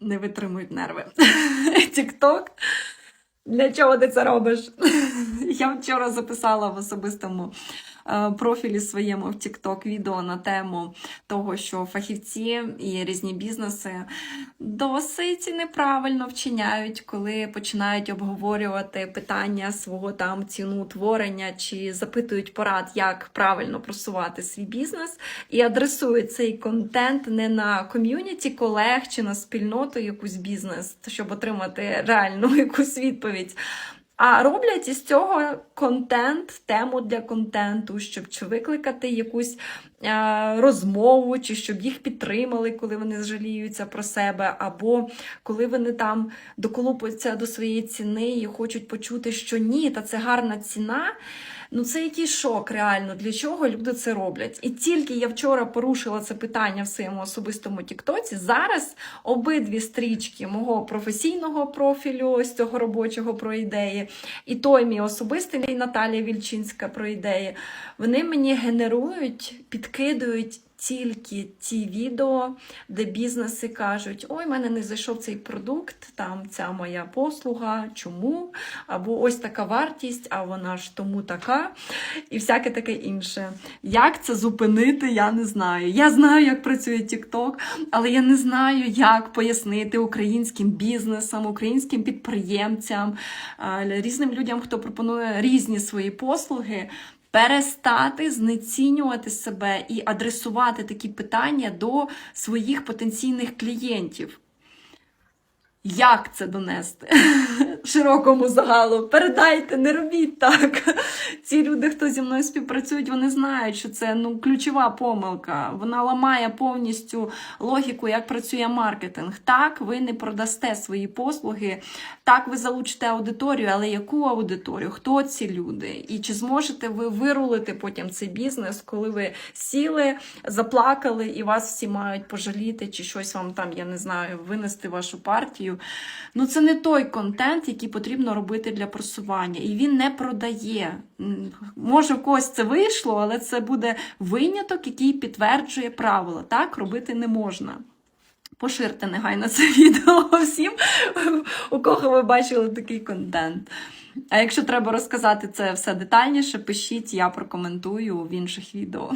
не витримують нерви. Тікток. Для чого ти це робиш? Я вчора записала в особистому профілі своєму в TikTok відео на тему того, що фахівці і різні бізнеси досить неправильно вчиняють, коли починають обговорювати питання свого там ціноутворення чи запитують порад, як правильно просувати свій бізнес, і адресують цей контент не на ком'юніті колег чи на спільноту якусь бізнес, щоб отримати реальну якусь відповідь. А роблять із цього контент, тему для контенту, щоб чи викликати якусь е, розмову, чи щоб їх підтримали, коли вони жаліються про себе, або коли вони там доколупуються до своєї ціни і хочуть почути, що ні, та це гарна ціна. Ну, це якийсь шок, реально, для чого люди це роблять. І тільки я вчора порушила це питання в своєму особистому Тіктоці. Зараз обидві стрічки мого професійного профілю, ось цього робочого про ідеї, і той мій особистий Наталія Вільчинська про ідеї, вони мені генерують, підкидують. Тільки ті відео, де бізнеси кажуть: ой, в мене не зайшов цей продукт, там ця моя послуга, чому? Або ось така вартість, а вона ж тому така, і всяке таке інше. Як це зупинити, я не знаю. Я знаю, як працює TikTok, але я не знаю, як пояснити українським бізнесам, українським підприємцям, е, різним людям, хто пропонує різні свої послуги. Перестати знецінювати себе і адресувати такі питання до своїх потенційних клієнтів. Як це донести широкому загалу? Передайте, не робіть так. Ці люди, хто зі мною співпрацюють, вони знають, що це ну, ключова помилка. Вона ламає повністю логіку, як працює маркетинг. Так, ви не продасте свої послуги, так, ви залучите аудиторію, але яку аудиторію? Хто ці люди? І чи зможете ви вирулити потім цей бізнес, коли ви сіли, заплакали і вас всі мають пожаліти, чи щось вам там, я не знаю, винести вашу партію? Ну, це не той контент, який потрібно робити для просування. І він не продає. Може, в когось це вийшло, але це буде виняток, який підтверджує правила. Так робити не можна. Поширте негайно це відео всім, у кого ви бачили такий контент. А якщо треба розказати це все детальніше, пишіть, я прокоментую в інших відео.